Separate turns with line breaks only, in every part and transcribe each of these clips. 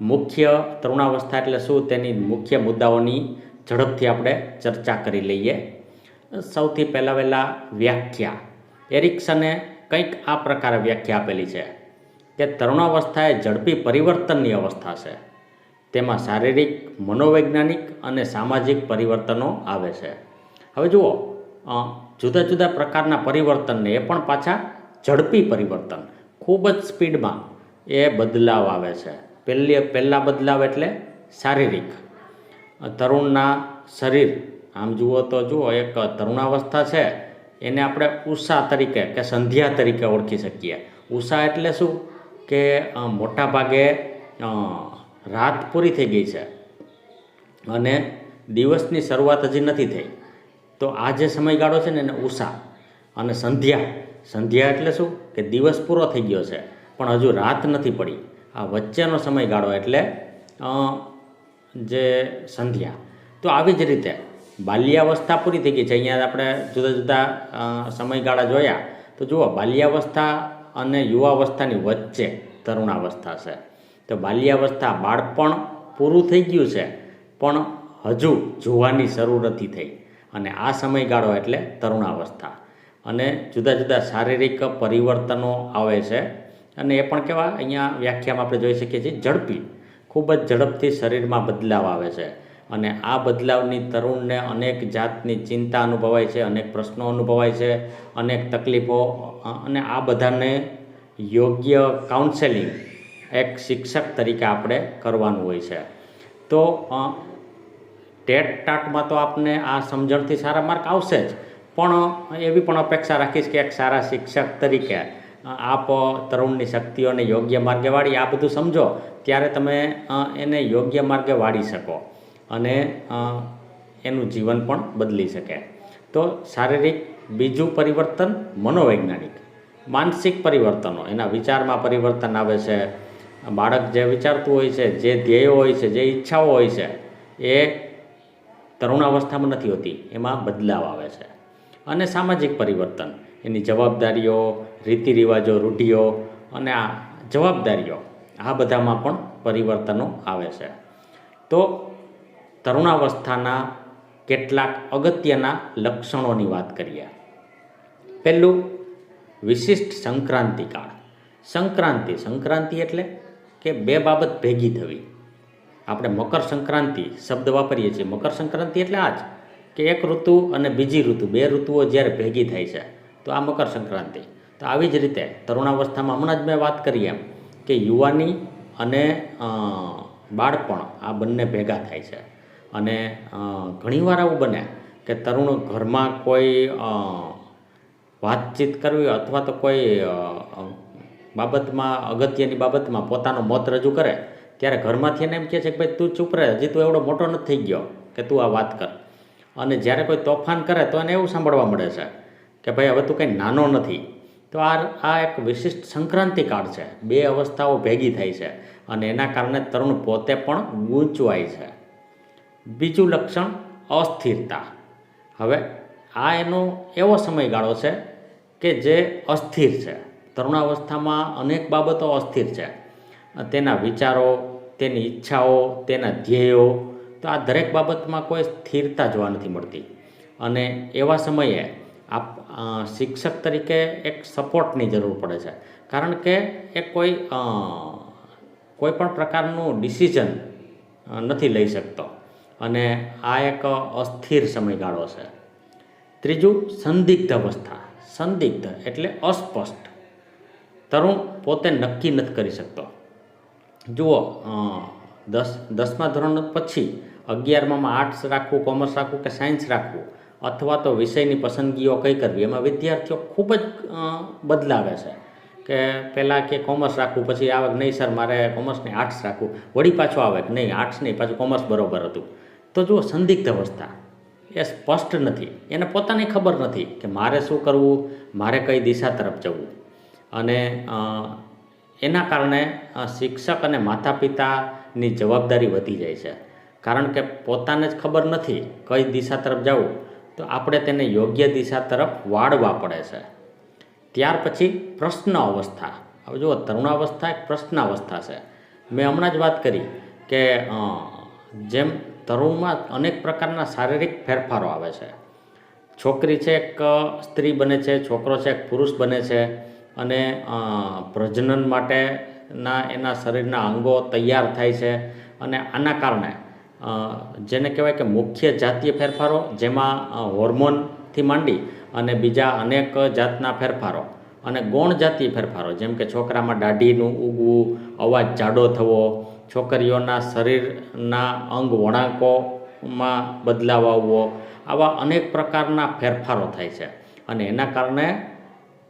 મુખ્ય તરુણાવસ્થા એટલે શું? તેની મુખ્ય મુદ્દાઓની ઝડપથી આપણે ચર્ચા કરી લઈએ. સૌથી પહેલાં વહેલા વ્યાખ્યા. એરિક્સને કંઈક આ પ્રકારે વ્યાખ્યા આપેલી છે કે તરુણાવસ્થા એ ઝડપી પરિવર્તનની અવસ્થા છે. તેમાં શારીરિક, મનોવૈજ્ઞાનિક અને સામાજિક પરિવર્તનો આવે છે. હવે જુઓ જુદા જુદા પ્રકારના પરિવર્તનને એ પણ પાછા ઝડપી પરિવર્તન, ખૂબ જ સ્પીડમાં એ બદલાવ આવે છે. પહેલી પહેલાં બદલાવ એટલે શારીરિક. તરુણના શરીર, આમ જુઓ તો જુઓ, એક તરુણાવસ્થા છે. એને આપણે ઉષા તરીકે કે સંધ્યા તરીકે ઓળખી શકીએ. ઉષા એટલે શું? કે મોટા ભાગે રાત પૂરી થઈ ગઈ છે અને દિવસની શરૂઆત હજી નથી થઈ. તો આ જે સમયગાળો છે ને, એને ઉષા અને સંધ્યા. સંધ્યા એટલે શું? કે દિવસ પૂરો થઈ ગયો છે, પણ હજુ રાત નથી પડી. આ વચ્ચેનો સમયગાળો એટલે જે સંધ્યા. તો આવી જ રીતે બાલ્યાવસ્થા પૂરી થઈ ગઈ છે. અહીંયા આપણે જુદા જુદા સમયગાળા જોયા. તો જુઓ, બાલ્યાવસ્થા અને યુવાવસ્થાની વચ્ચે તરુણાવસ્થા છે. તો બાલ્યાવસ્થા બાળપણ પૂરું થઈ ગયું છે, પણ હજુ જોવાની શરૂ નથી થઈ. અને આ સમયગાળો એટલે તરુણાવસ્થા. અને જુદા જુદા શારીરિક પરિવર્તનો આવે છે. અને એ પણ કેવા, અહીંયા વ્યાખ્યામાં આપણે જોઈ શકીએ છીએ, ઝડપી. ખૂબ જ ઝડપથી શરીરમાં બદલાવ આવે છે. અને આ બદલાવની તરુણને અનેક જાતની ચિંતા અનુભવાય છે, અનેક પ્રશ્નો અનુભવાય છે, અનેક તકલીફો અને આ બધાને યોગ્ય કાઉન્સેલિંગ એક શિક્ષક તરીકે આપણે કરવાનું હોય છે. તો ટેટ ટાટમાં તો આપને આ સમજણથી સારા માર્ક આવશે જ. પણ એવી પણ અપેક્ષા રાખીશ કે એક સારા શિક્ષક તરીકે આપ તરુણની શક્તિઓને યોગ્ય માર્ગે વાળી આ બધું સમજો, ત્યારે તમે એને યોગ્ય માર્ગે વાળી શકો અને એનું જીવન પણ બદલી શકે. તો શારીરિક બીજું પરિવર્તન મનોવૈજ્ઞાનિક. માનસિક પરિવર્તનો, એના વિચારમાં પરિવર્તન આવે છે. બાળક જે વિચારતું હોય છે, જે ધ્યેયો હોય છે, જે ઈચ્છાઓ હોય છે, એ તરુણાવસ્થામાં નથી હોતી, એમાં બદલાવ આવે છે. અને સામાજિક પરિવર્તન. એની જવાબદારીઓ રીતિ રિવાજો રૂઢિઓ અને આ જવાબદારીઓ, આ બધામાં પણ પરિવર્તનો આવે છે. તો તરુણાવસ્થાના કેટલાક અગત્યના લક્ષણોની વાત કરીએ. પહેલું, વિશિષ્ટ સંક્રાંતિકાળ સંક્રાંતિ સંક્રાંતિ એટલે કે બે બાબત ભેગી થવી. આપણે મકર સંક્રાંતિ શબ્દ વાપરીએ છીએ. મકર સંક્રાંતિ એટલે આ જ કે એક ઋતુ અને બીજી ઋતુ. બે ઋતુઓ જ્યારે ભેગી થાય છે. તો આ મકર સંક્રાંતિ. તો આવી જ રીતે તરુણાવસ્થામાં હમણાં જ મેં વાત કરી એમ કે યુવાની અને બાળપણ આ બંને ભેગા થાય છે. અને ઘણીવાર આવું બને કે તરુણ ઘરમાં કોઈ વાતચીત કરવી અથવા તો કોઈ બાબતમાં, અગત્યની બાબતમાં પોતાનો મત રજૂ કરે ત્યારે ઘરમાંથી એને એમ કહે છે કે ભાઈ, તું ચૂપ રહે, હજી તું એવડો મોટો નથી થઈ ગયો કે તું આ વાત કર. અને જ્યારે કોઈ તોફાન કરે તો એને એવું સાંભળવા મળે છે કે ભાઈ હવે તું કંઈ નાનો નથી. તો આ આ એક વિશિષ્ટ સંક્રાંતિ કાળ છે. બે અવસ્થાઓ ભેગી થાય છે અને એના કારણે તરુણ પોતે પણ ગૂંચવાય છે. બીજું લક્ષણ અસ્થિરતા. હવે આ એનો એવો સમયગાળો છે કે જે અસ્થિર છે. તરુણાવસ્થામાં અનેક બાબતો અસ્થિર છે. તેના વિચારો, તેની ઈચ્છાઓ, તેના ધ્યેયો, તો આ દરેક બાબતમાં કોઈ સ્થિરતા જોવા નથી મળતી. અને એવા સમયે આપ શિક્ષક તરીકે એક સપોર્ટની જરૂર પડે છે. કારણ કે એ કોઈ કોઈ પણ પ્રકારનું ડિસિઝન નથી લઈ શકતો. અને આ એક અસ્થિર સમયગાળો છે. ત્રીજું, સંદિગ્ધ અવસ્થા. સંદિગ્ધ એટલે અસ્પષ્ટ. તરુણ પોતે નક્કી નથી કરી શકતો. જુઓ દસ, દસમા ધોરણ પછી અગિયારમાં આર્ટ્સ રાખવું કોમર્સ રાખવું કે સાયન્સ રાખવું? અથવા તો વિષયની પસંદગીઓ કઈ કરવી? એમાં વિદ્યાર્થીઓ ખૂબ જ બદલાવે છે. કે પહેલાં કે કોમર્સ રાખવું, પછી આવે નહીં સર, મારે કોમર્સને આર્ટ્સ રાખવું. વળી પાછું આવે કે નહીં, આર્ટ્સ નહીં, પાછું કોમર્સ બરોબર હતું. તો જુઓ, સંદિગ્ધ અવસ્થા. એ સ્પષ્ટ નથી. એને પોતાને ખબર નથી કે મારે શું કરવું, મારે કઈ દિશા તરફ જવું. અને એના કારણે શિક્ષક અને માતા પિતાની જવાબદારી વધી જાય છે. કારણ કે પોતાને જ ખબર નથી કઈ દિશા તરફ જવું તો આપણે તેને યોગ્ય દિશા તરફ વાળવા પડે છે. ત્યાર પછી પ્રશ્ન અવસ્થા હવે જુઓ, તરુણાવસ્થા એક પ્રશ્નાવસ્થા છે. મેં હમણાં જ વાત કરી કે જેમ તરુણમાં અનેક પ્રકારના શારીરિક ફેરફારો આવે છે. છોકરી છે એક સ્ત્રી બને છે, છોકરો છે એક પુરુષ બને છે અને પ્રજનન માટેના એના શરીરના અંગો તૈયાર થાય છે અને આના કારણે જેને કહેવાય કે મુખ્ય જાતીય ફેરફારો, જેમાં હોર્મોનથી માંડી અને બીજા અનેક જાતના ફેરફારો અને ગૌણ જાતીય ફેરફારો, જેમ કે છોકરામાં દાઢીનું ઉગવું, અવાજ જાડો થવો, છોકરીઓના શરીરના અંગ વણાંકોમાં બદલાવ આવવો, આવા અનેક પ્રકારના ફેરફારો થાય છે. અને એના કારણે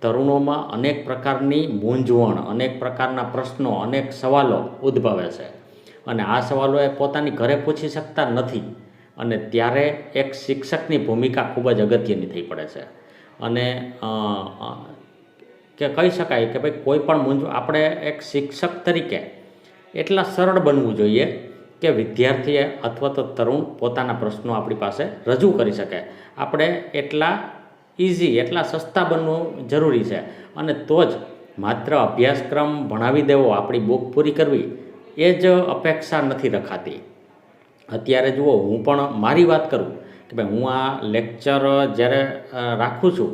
તરુણોમાં અનેક પ્રકારની મૂંઝવણ, અનેક પ્રકારના પ્રશ્નો, અનેક સવાલો ઉદ્ભવે છે. અને આ સવાલો એ પોતાની ઘરે પૂછી શકતા નથી. અને ત્યારે એક શિક્ષકની ભૂમિકા ખૂબ જ અગત્યની થઈ પડે છે. અને કે કહી શકાય કે ભાઈ કોઈ પણ મૂંઝ આપણે એક શિક્ષક તરીકે એટલા સરળ બનવું જોઈએ કે વિદ્યાર્થીએ અથવા તો તરુણ પોતાના પ્રશ્નો આપણી પાસે રજૂ કરી શકે. આપણે એટલા ઇઝી એટલા સસ્તા બનવું જરૂરી છે. અને તો જ માત્ર અભ્યાસક્રમ ભણાવી દેવો, આપણી બુક પૂરી કરવી એ જ અપેક્ષા નથી રખાતી. અત્યારે જુઓ, હું પણ મારી વાત કરું કે ભાઈ હું આ લેક્ચર જ્યારે રાખું છું,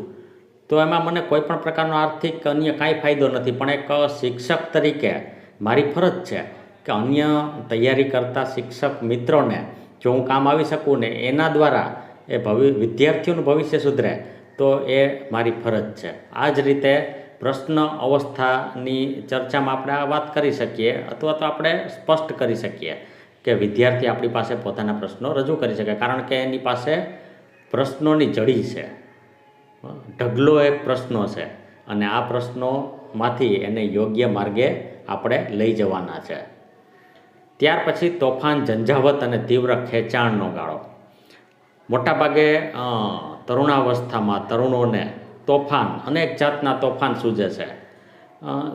તો એમાં મને કોઈ પણ પ્રકારનો આર્થિક અન્ય કાંઈ ફાયદો નથી. પણ એક શિક્ષક તરીકે મારી ફરજ છે કે અન્ય તૈયારી કરતા શિક્ષક મિત્રોને જો હું કામ આવી શકું ને એના દ્વારા એ ભવિ, વિદ્યાર્થીઓનું ભવિષ્ય સુધરે, તો એ મારી ફરજ છે. આ જ રીતે પ્રશ્ન અવસ્થાની ચર્ચામાં આપણે આ વાત કરી શકીએ અથવા તો આપણે સ્પષ્ટ કરી શકીએ કે વિદ્યાર્થી આપણી પાસે પોતાના પ્રશ્નો રજૂ કરી શકે. કારણ કે એની પાસે પ્રશ્નોની જડી છે. ઢગલો એક પ્રશ્નો છે અને આ પ્રશ્નોમાંથી એને યોગ્ય માર્ગે આપણે લઈ જવાના છે. ત્યાર પછી તોફાન, ઝંઝાવત અને તીવ્ર ખેંચાણનો ગાળો. મોટાભાગે તરુણાવસ્થામાં તરુણોને તોફાન, અનેક જાતના તોફાન સૂજે છે.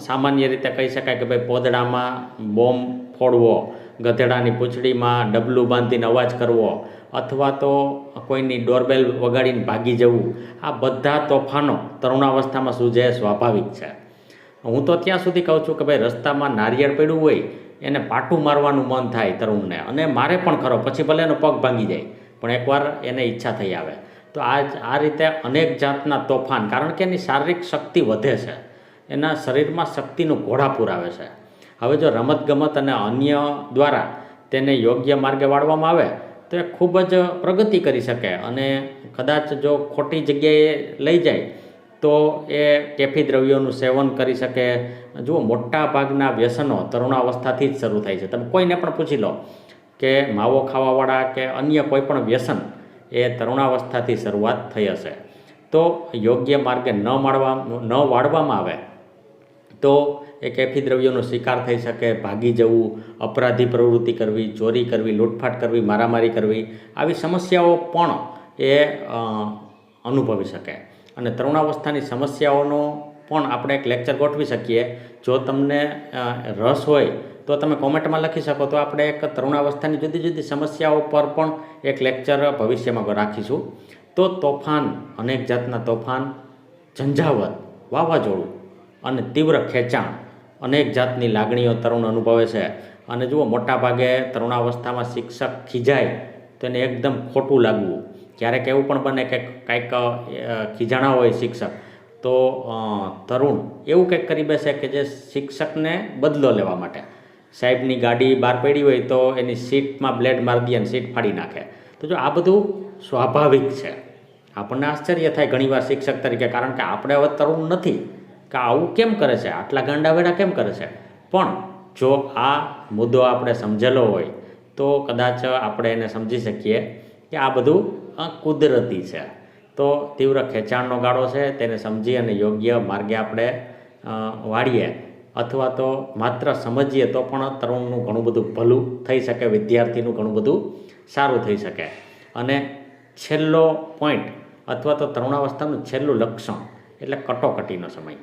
સામાન્ય રીતે કહી શકાય કે ભાઈ પોદડામાં બોમ્બ ફોડવો, ગધેડાની પૂંછડીમાં ડબલું બાંધીને અવાજ કરવો અથવા તો કોઈની ડોરબેલ વગાડીને ભાગી જવું, આ બધા તોફાનો તરુણાવસ્થામાં સૂજે સ્વાભાવિક છે. હું તો ત્યાં સુધી કહું છું કે ભાઈ રસ્તામાં નારિયેળ પડ્યું હોય એને પાટું મારવાનું મન થાય તરુણને, અને મારે પણ ખરો, પછી ભલે એનો પગ ભાંગી જાય, પણ એકવાર એને ઈચ્છા થઈ આવે. તો આ આ રીતે અનેક જાતના તોફાન, કારણ કે એની શારીરિક શક્તિ વધે છે. એના શરીરમાં શક્તિનું ઘોડાપૂર આવે છે. હવે જો રમતગમત અને અન્ય દ્વારા તેને યોગ્ય માર્ગે વાળવામાં આવે, તો એ ખૂબ જ પ્રગતિ કરી શકે. અને કદાચ જો ખોટી જગ્યાએ લઈ જાય, તો એ કેફી દ્રવ્યોનું સેવન કરી શકે. જુઓ મોટા ભાગના વ્યસનો તરુણાવસ્થાથી જ શરૂ થાય છે. તમે કોઈને પણ પૂછી લો કે માવો ખાવાવાળા કે અન્ય કોઈ પણ વ્યસન એ તરુણાવસ્થાથી શરૂઆત થઈ હશે. તો યોગ્ય માર્ગે ન માળવા, ન વાળવામાં આવે, તો એ કેફી દ્રવ્યોનો શિકાર થઈ શકે, ભાગી જવું, અપરાધી પ્રવૃત્તિ કરવી, ચોરી કરવી, લૂંટફાટ કરવી, મારામારી કરવી, આવી સમસ્યાઓ પણ એ અનુભવી શકે. અને તરુણાવસ્થાની સમસ્યાઓનો પણ આપણે એક લેક્ચર ગોઠવી શકીએ. જો તમને રસ હોય તો તમે કોમેન્ટમાં લખી શકો. તો આપણે એક તરુણાવસ્થાની જુદી જુદી સમસ્યાઓ પર પણ એક લેક્ચર ભવિષ્યમાં રાખીશું. તો તોફાન, અનેક જાતના તોફાન, ઝંઝાવત, વાવાઝોડું અને તીવ્ર ખેંચાણ અનેક જાતની લાગણીઓ તરુણ અનુભવે છે. અને જુઓ, મોટાભાગે તરુણાવસ્થામાં શિક્ષક ખીજાય તો એને એકદમ ખોટું લાગવું. ક્યારેક એવું પણ બને કે કાંઈક ખીજાણા હોય શિક્ષક. તો તરુણ એવું કંઈક કરી બેસે કે જે શિક્ષકને બદલો લેવા માટે. સાહેબની ગાડી બહાર પડી હોય તો એની સીટમાં બ્લેડ મારી દે અને સીટ ફાડી નાખે. તો જો આ બધું સ્વાભાવિક છે. આપણને આશ્ચર્ય થાય ઘણીવાર શિક્ષક તરીકે, કારણ કે આપણે હવે તરુણ નથી કે આવું કેમ કરે છે? આટલા ગાંડાવેડા કેમ કરે છે? પણ જો આ મુદ્દો આપણે સમજેલો હોય, તો કદાચ આપણે એને સમજી શકીએ કે આ બધું કુદરતી છે. તો તીવ્ર ખેંચાણનો ગાળો છે, તેને સમજી અને યોગ્ય માર્ગે આપણે વાળીએ. અથવા તો માત્ર સમજીએ તો પણ તરુણનું ઘણું બધું ભલું થઈ શકે, વિદ્યાર્થીનું ઘણું બધું સારું થઈ શકે. અને છેલ્લો પોઈન્ટ અથવા તો તરુણાવસ્થાનું છેલ્લું લક્ષણ એટલે કટોકટીનો સમય.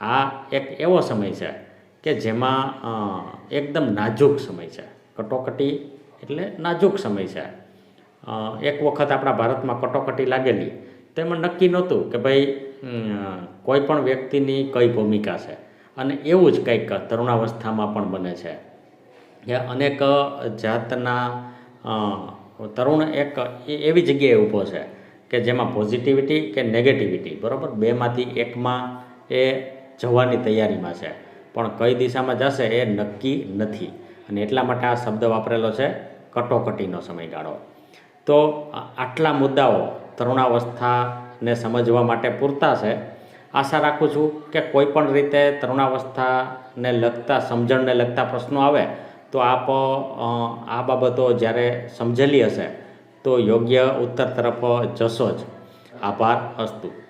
આ એક એવો સમય છે કે જેમાં એકદમ નાજુક સમય છે. કટોકટી એટલે નાજુક સમય છે. એક વખત આપણા ભારતમાં કટોકટી લાગેલી તો એમાં નક્કી નહોતું કે ભાઈ કોઈ પણ વ્યક્તિની કઈ ભૂમિકા છે. અને એવું જ કંઈક તરુણાવસ્થામાં પણ બને છે. એ અનેક જાતના તરુણ એક એવી જગ્યાએ ઊભો છે કે જેમાં પોઝિટિવિટી કે નેગેટિવિટી બરાબર? બેમાંથી એકમાં એ જવાની તૈયારીમાં છે. પણ કઈ દિશામાં જશે એ નક્કી નથી. અને એટલા માટે આ શબ્દ વાપરેલો છે કટોકટીનો સમયગાળો. તો આટલા મુદ્દાઓ તરુણાવસ્થાને સમજવા માટે પૂરતા છે. આશા રાખું છું કે કોઈ પણ રીતે તરુણાવસ્થાને લગતા, સમજણને લગતા પ્રશ્નો આવે, તો આપ આ બાબતો જ્યારે સમજેલી હશે, તો યોગ્ય ઉત્તર તરફ જશો જ. આભાર, અસ્તુ.